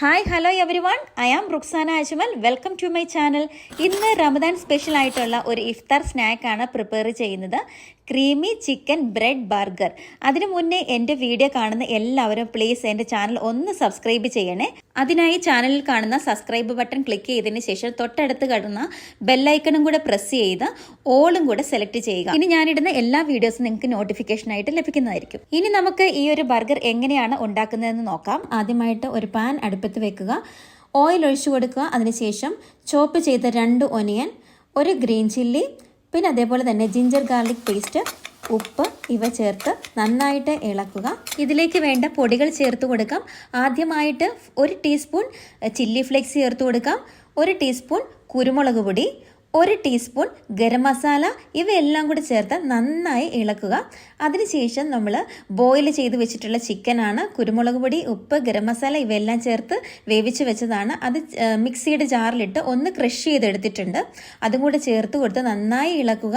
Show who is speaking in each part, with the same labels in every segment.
Speaker 1: Hi hello everyone I am Ruksana Ajmal welcome to my channel ഇന്ന് Ramadan special ആയിട്ടുള്ള ഒരു ഇഫ്താർ സ്നാക്കാണ് പ്രിപ്പയർ ചെയ്യുന്നത്. ക്രീമി ചിക്കൻ ബ്രെഡ് ബർഗർ അതിനു മുന്നേ എന്റെ വീഡിയോ കാണുന്ന എല്ലാവരും പ്ലീസ് എന്റെ ചാനൽ ഒന്ന് സബ്സ്ക്രൈബ് ചെയ്യണേ. അതിനായി ചാനലിൽ കാണുന്ന സബ്സ്ക്രൈബ് ബട്ടൺ ക്ലിക്ക് ചെയ്തതിന് ശേഷം തൊട്ടടുത്ത് കിടന്ന ബെല്ലൈക്കണും കൂടെ പ്രസ് ചെയ്ത് ഓളും കൂടെ സെലക്ട് ചെയ്യുക. ഇനി ഞാനിടുന്ന എല്ലാ വീഡിയോസും നിങ്ങൾക്ക് നോട്ടിഫിക്കേഷൻ ആയിട്ട് ലഭിക്കുന്നതായിരിക്കും. ഇനി നമുക്ക് ഈ ഒരു ബർഗർ എങ്ങനെയാണ് ഉണ്ടാക്കുന്നതെന്ന് നോക്കാം. ആദ്യമായിട്ട് ഒരു പാൻ അടുപ്പത്ത് വെക്കുക. ഓയിൽ ഒഴിച്ചു കൊടുക്കുക. അതിനുശേഷം ചോപ്പ് ചെയ്ത രണ്ട് ഒനിയൻ ഒരു ഗ്രീൻ ചില്ലി പിന്നെ അതേപോലെ തന്നെ ജിഞ്ചർ ഗാർലിക് പേസ്റ്റ് ഉപ്പ് ഇവ ചേർത്ത് നന്നായിട്ട് ഇളക്കുക. ഇതിലേക്ക് വേണ്ട പൊടികൾ ചേർത്ത് കൊടുക്കാം. ആദ്യമായിട്ട് ഒരു ടീസ്പൂൺ ചില്ലി ഫ്ലേക്സ് ചേർത്ത് കൊടുക്കാം. ഒരു ടീസ്പൂൺ കുരുമുളക് പൊടി ഒരു ടീസ്പൂൺ ഗരം മസാല ഇവയെല്ലാം കൂടി ചേർത്ത് നന്നായി ഇളക്കുക. അതിനുശേഷം നമ്മൾ ബോയിൽ ചെയ്ത് വെച്ചിട്ടുള്ള ചിക്കനാണ് കുരുമുളക് പൊടി ഉപ്പ് ഗരം മസാല ഇവയെല്ലാം ചേർത്ത് വേവിച്ച് വെച്ചതാണ്. അത് മിക്സിയുടെ ജാറിലിട്ട് ഒന്ന് ക്രഷ് ചെയ്തെടുത്തിട്ടുണ്ട്. അതും കൂടെ ചേർത്ത് കൊടുത്ത് നന്നായി ഇളക്കുക.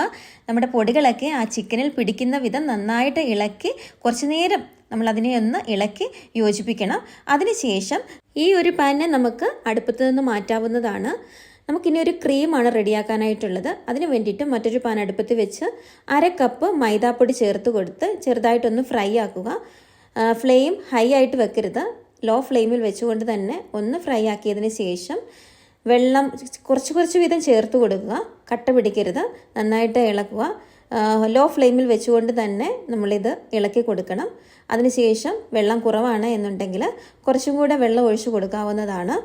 Speaker 1: നമ്മുടെ പൊടികളൊക്കെ ആ ചിക്കനിൽ പിടിക്കുന്ന വിധം നന്നായിട്ട് ഇളക്കി കുറച്ച് നേരം നമ്മൾ അതിനെ ഒന്ന് ഇളക്കി യോജിപ്പിക്കണം. അതിനുശേഷം ഈ ഒരു പാനെ നമുക്ക് അടുപ്പത്ത് നിന്ന് മാറ്റാവുന്നതാണ്. നമുക്കിനി ഒരു ക്രീമാണ് റെഡിയാക്കാനായിട്ടുള്ളത്. അതിന് വേണ്ടിയിട്ട് മറ്റൊരു പാൻ അടുപ്പത്ത് വെച്ച് അര കപ്പ് മൈദാപ്പൊടി ചേർത്ത് കൊടുത്ത് ചെറുതായിട്ടൊന്ന് ഫ്രൈ ആക്കുക. ഫ്ലെയിം ഹൈ ആയിട്ട് വെക്കരുത്. ലോ ഫ്ലെയിമിൽ വെച്ചുകൊണ്ട് തന്നെ ഒന്ന് ഫ്രൈ ആക്കിയതിന് ശേഷം വെള്ളം കുറച്ച് കുറച്ച് വീതം ചേർത്ത് കൊടുക്കുക. കട്ട പിടിക്കരുത്. നന്നായിട്ട് ഇളക്കുക. ലോ ഫ്ലെയിമിൽ വെച്ചുകൊണ്ട് തന്നെ നമ്മളിത് ഇളക്കി കൊടുക്കണം. അതിനുശേഷം വെള്ളം കുറവാണ് എന്നുണ്ടെങ്കിൽ കുറച്ചും കൂടെ വെള്ളം ഒഴിച്ചു കൊടുക്കാവുന്നതാണ്.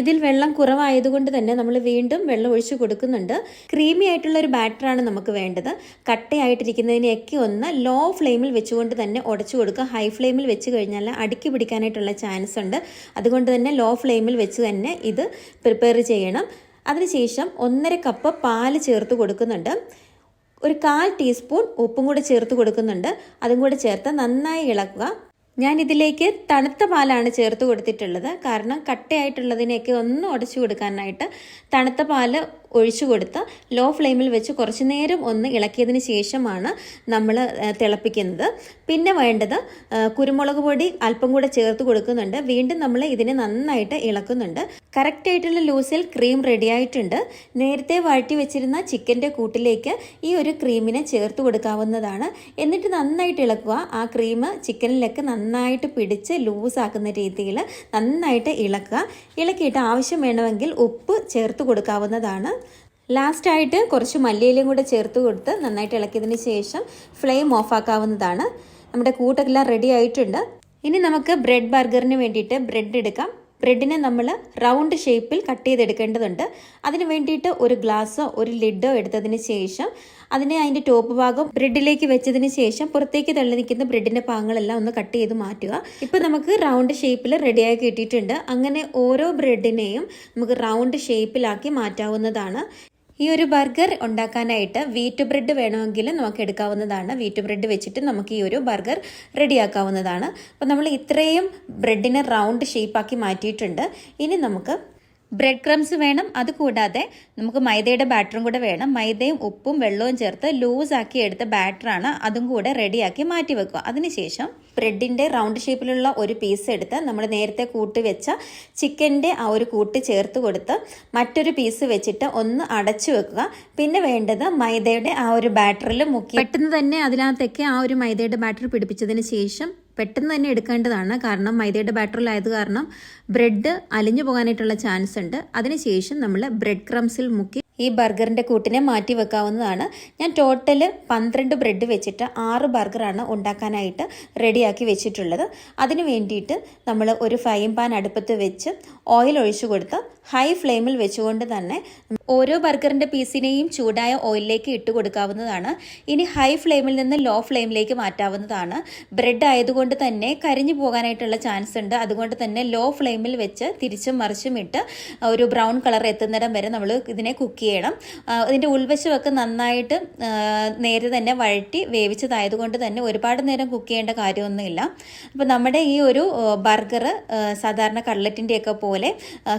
Speaker 1: ഇതിൽ വെള്ളം കുറവായതുകൊണ്ട് തന്നെ നമ്മൾ വീണ്ടും വെള്ളം ഒഴിച്ചു കൊടുക്കുന്നുണ്ട്. ക്രീമി ആയിട്ടുള്ള ഒരു ബാറ്ററാണ് നമുക്ക് വേണ്ടത്. കട്ടയായിട്ടിരിക്കുന്നതിനെയൊക്കെ ഒന്ന് ലോ ഫ്ലെയിമിൽ വെച്ചുകൊണ്ട് തന്നെ ഉടച്ചു കൊടുക്കുക. ഹൈ ഫ്ലെയിമിൽ വെച്ച് കഴിഞ്ഞാൽ അടുക്കി പിടിക്കാനായിട്ടുള്ള ചാൻസ് ഉണ്ട്. അതുകൊണ്ട് തന്നെ ലോ ഫ്ലെയിമിൽ വെച്ച് തന്നെ ഇത് പ്രിപ്പയർ ചെയ്യണം. അതിനുശേഷം ഒന്നര കപ്പ് പാൽ ചേർത്ത് കൊടുക്കുന്നുണ്ട്. ഒരു കാൽ ടീസ്പൂൺ ഉപ്പും കൂടെ ചേർത്ത് കൊടുക്കുന്നുണ്ട്. അതും കൂടെ ചേർത്ത് നന്നായി ഇളക്കുക. ഞാൻ ഇതിലേക്ക് തണുത്ത പാലാണ് ചേർത്ത് കൊടുത്തിട്ടുള്ളത്. കാരണം കട്ടയായിട്ടുള്ളതിനെയൊക്കെ ഒന്ന് ഉടച്ചു കൊടുക്കാനായിട്ട് തണുത്ത പാൽ ഒഴിച്ചു കൊടുത്ത് ലോ ഫ്ലെയിമിൽ വെച്ച് കുറച്ച് നേരം ഒന്ന് ഇളക്കിയതിന് ശേഷമാണ് നമ്മൾ തിളപ്പിക്കുന്നത്. പിന്നെ വേണ്ടത് കുരുമുളക് പൊടി അല്പം കൂടെ ചേർത്ത് കൊടുക്കുന്നുണ്ട്. വീണ്ടും നമ്മൾ ഇതിനെ നന്നായിട്ട് ഇളക്കുന്നുണ്ട്. കറക്റ്റായിട്ടുള്ള ലൂസിൽ ക്രീം റെഡിയായിട്ടുണ്ട് നേരത്തെ വഴറ്റി വെച്ചിരുന്ന ചിക്കന്റെ കൂട്ടിലേക്ക് ഈ ഒരു ക്രീമിനെ ചേർത്ത് കൊടുക്കാവുന്നതാണ്. എന്നിട്ട് നന്നായിട്ട് ഇളക്കുക. ആ ക്രീം ചിക്കനിലേക്ക് നന്നായിട്ട് പിടിച്ച് ലൂസാക്കുന്ന രീതിയിൽ നന്നായിട്ട് ഇളക്കുക. ഇളക്കിയിട്ട് ആവശ്യം വേണമെങ്കിൽ ഉപ്പ് ചേർത്ത് കൊടുക്കാവുന്നതാണ്. ലാസ്റ്റായിട്ട് കുറച്ച് മല്ലിയിലയും കൂടെ ചേർത്ത് കൊടുത്ത് നന്നായിട്ട് ഇളക്കിയതിന് ശേഷം ഫ്ലെയിം ഓഫാക്കാവുന്നതാണ് നമ്മുടെ കൂട്ടെല്ലാം റെഡി ആയിട്ടുണ്ട്. ഇനി നമുക്ക് ബ്രെഡ് ബർഗറിന് വേണ്ടിയിട്ട് ബ്രെഡ് എടുക്കാം. ബ്രെഡിനെ നമ്മൾ റൗണ്ട് ഷേപ്പിൽ കട്ട് ചെയ്തെടുക്കേണ്ടതുണ്ട്. അതിന് വേണ്ടിയിട്ട് ഒരു ഗ്ലാസ്സോ ഒരു ലിഡോ എടുത്തതിന് ശേഷം അതിനെ അതിന്റെ ടോപ്പ് ഭാഗം ബ്രെഡിലേക്ക് വെച്ചതിന് ശേഷം പുറത്തേക്ക് തള്ളി നിൽക്കുന്ന ബ്രെഡിന്റെ ഭാഗങ്ങളെല്ലാം ഒന്ന് കട്ട് ചെയ്ത് മാറ്റുക. ഇപ്പോൾ നമുക്ക് റൗണ്ട് ഷേപ്പിൽ റെഡിയായി കിട്ടിയിട്ടുണ്ട്. അങ്ങനെ ഓരോ ബ്രെഡിനെയും നമുക്ക് റൗണ്ട് ഷേപ്പിലാക്കി മാറ്റാവുന്നതാണ്. ഈ ഒരു ബർഗർ ഉണ്ടാക്കാനായിട്ട് വീറ്റ് ബ്രെഡ് വേണമെങ്കിൽ നമുക്ക് എടുക്കാവുന്നതാണ്. വീറ്റ് ബ്രെഡ് വെച്ചിട്ട് നമുക്ക് ഈ ഒരു ബർഗർ റെഡിയാക്കാവുന്നതാണ്. അപ്പോൾ നമ്മൾ ഇത്രയും ബ്രെഡിനെ റൗണ്ട് ഷേപ്പാക്കി മാറ്റിയിട്ടുണ്ട്. ഇനി നമുക്ക് ബ്രെഡ് ക്രംസ് വേണം. അതുകൂടാതെ നമുക്ക് മൈദയുടെ ബാറ്ററും കൂടെ വേണം. മൈദയും ഉപ്പും വെള്ളവും ചേർത്ത് ലൂസ് ആക്കി എടുത്ത ബാറ്ററാണ് അതും കൂടെ റെഡിയാക്കി മാറ്റി വെക്കുക. അതിനുശേഷം ബ്രെഡിന്റെ റൗണ്ട് ഷേപ്പിലുള്ള ഒരു പീസ് എടുത്ത് നമ്മൾ നേരത്തെ കൂട്ടി വെച്ച ചിക്കന്റെ ആ ഒരു കൂട്ട് ചേർത്ത് കൊടുത്ത് മറ്റൊരു പീസ് വെച്ചിട്ട് ഒന്ന് അടച്ചു വെക്കുക. പിന്നെ വേണ്ടത് മൈദയുടെ ആ ഒരു ബാറ്ററിൽ മുക്കി പെട്ടെന്ന് തന്നെ അതിനകത്തേക്ക് ആ ഒരു മൈദയുടെ ബാറ്റർ പിടിപ്പിച്ചതിന് ശേഷം പെട്ടെന്ന് തന്നെ എടുക്കേണ്ടതാണ്. കാരണം മൈദയുടെ ബാറ്ററിലായത് കാരണം ബ്രെഡ് അലിഞ്ഞു പോകാനായിട്ടുള്ള ചാൻസ് ഉണ്ട്. അതിനുശേഷം നമ്മൾ ബ്രെഡ് ക്രംസിൽ മുക്കി ഈ ബർഗറിന്റെ കൂട്ടിനെ മാറ്റി വെക്കാവുന്നതാണ്. ഞാൻ ടോട്ടൽ പന്ത്രണ്ട് ബ്രെഡ് വെച്ചിട്ട് ആറ് ബർഗറാണ് ഉണ്ടാക്കാനായിട്ട് റെഡിയാക്കി വെച്ചിട്ടുള്ളത്. അതിന് വേണ്ടിയിട്ട് നമ്മൾ ഒരു ഫ്രൈങ് പാൻ അടുപ്പത്ത് വെച്ച് ഓയിൽ ഒഴിച്ചു കൊടുത്ത് ഹൈ ഫ്ലെയിമിൽ വെച്ചുകൊണ്ട് തന്നെ ഓരോ ബർഗറിന്റെ പീസിനെയും ചൂടായ ഓയിലിലേക്ക് ഇട്ട് കൊടുക്കാവുന്നതാണ്. ഇനി ഹൈ ഫ്ലെയിമിൽ നിന്ന് ലോ ഫ്ലെയിമിലേക്ക് മാറ്റാവുന്നതാണ്. ബ്രെഡ് ആയതുകൊണ്ട് തന്നെ കരിഞ്ഞു പോകാനായിട്ടുള്ള ചാൻസ് ഉണ്ട്. അതുകൊണ്ട് തന്നെ ലോ ഫ്ലെയിമിൽ വെച്ച് തിരിച്ചും മറിച്ചും ഇട്ട് ഒരു ബ്രൗൺ കളർ എത്തുന്നിടം വരെ നമ്മൾ ഇതിനെ കുക്ക് ചെയ്യണം ഇതിന്റെ ഉൾവശമൊക്കെ നന്നായിട്ട് നേരെ തന്നെ വഴറ്റി വേവിച്ചതായതുകൊണ്ട് തന്നെ ഒരുപാട് നേരം കുക്ക് ചെയ്യേണ്ട കാര്യമൊന്നുമില്ല. അപ്പോൾ നമ്മുടെ ഈ ഒരു ബർഗർ സാധാരണ കട്ലറ്റിന്റെയൊക്കെ പോലെ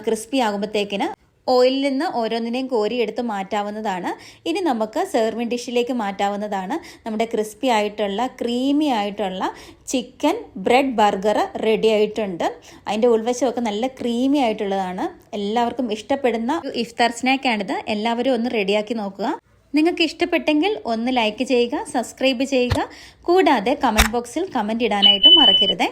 Speaker 1: ക്രിസ്പി ആകുമ്പോഴത്തേക്കിന് ഓയിലിൽ നിന്ന് ഓരോന്നിനെയും കോരിയെടുത്ത് മാറ്റാവുന്നതാണ്. ഇനി നമുക്ക് സെർവിങ് ഡിഷിലേക്ക് മാറ്റാവുന്നതാണ്. നമ്മുടെ ക്രിസ്പി ആയിട്ടുള്ള ക്രീമി ആയിട്ടുള്ള ചിക്കൻ ബ്രെഡ് ബർഗർ റെഡി ആയിട്ടുണ്ട്. അതിന്റെ ഉൾവശമൊക്കെ നല്ല ക്രീമി ആയിട്ടുള്ളതാണ്. എല്ലാവർക്കും ഇഷ്ടപ്പെടുന്ന ഇഫ്താർ സ്നാക്കാണിത് എല്ലാവരും ഒന്ന് റെഡിയാക്കി നോക്കുക. നിങ്ങൾക്ക് ഇഷ്ടപ്പെട്ടെങ്കിൽ ഒന്ന് ലൈക്ക് ചെയ്യുക സബ്സ്ക്രൈബ് ചെയ്യുക. കൂടാതെ കമന്റ് ബോക്സിൽ കമന്റ് ഇടാനായിട്ടും മറക്കരുതേ.